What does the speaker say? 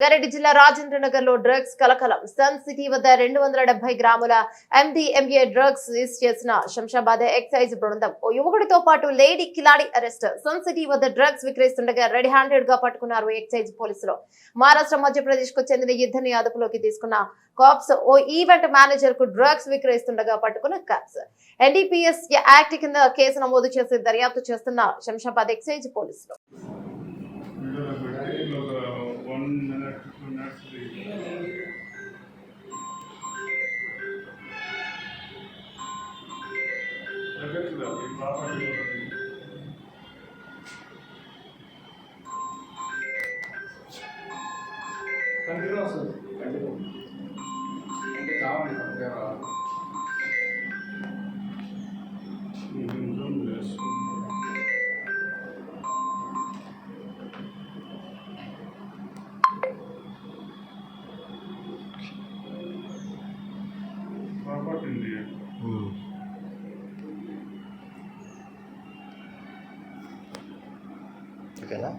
రంగారెడ్డి జిల్లా రాజేంద్ర నగర్లో డ్రగ్స్ కలకలం. సన్ సిటీ వద్ద రెండు వందల డెబ్బై గ్రాముల ఎండిఎంఏ డ్రగ్స్ సీజ్ చేసిన శంషాబాద్ ఎక్సైజ్ బృందం. ఓ యువకుడితో పాటు లేడీ కిలాడి అరెస్ట్. సన్ సిటీ వద్ద డ్రగ్స్ విక్రయిస్తుండగా రెడ్ హ్యాండెడ్గా పట్టుకున్నారు ఎక్సైజ్ పోలీసులు. మహారాష్ట్ర మధ్యప్రదేశ్కు చెందిన ఇద్దరిని అదుపులోకి తీసుకున్న కాప్స్ ఓ ఈవెంట్ మేనేజర్కు డ్రగ్స్ విక్రయిస్తుండగా పట్టుకున్న కాప్స్. ఎన్డీపీఎస్ యాక్ట్ కింద కేసు నమోదు చేసి దర్యాప్తు చేస్తున్న శంషాబాద్ ఎక్సైజ్ పోలీసులు. కంటిన్యూ వస్తుంది కంటిన్యూ అంటే రావండి కంటిన్యూ రావాలి ఓకేనా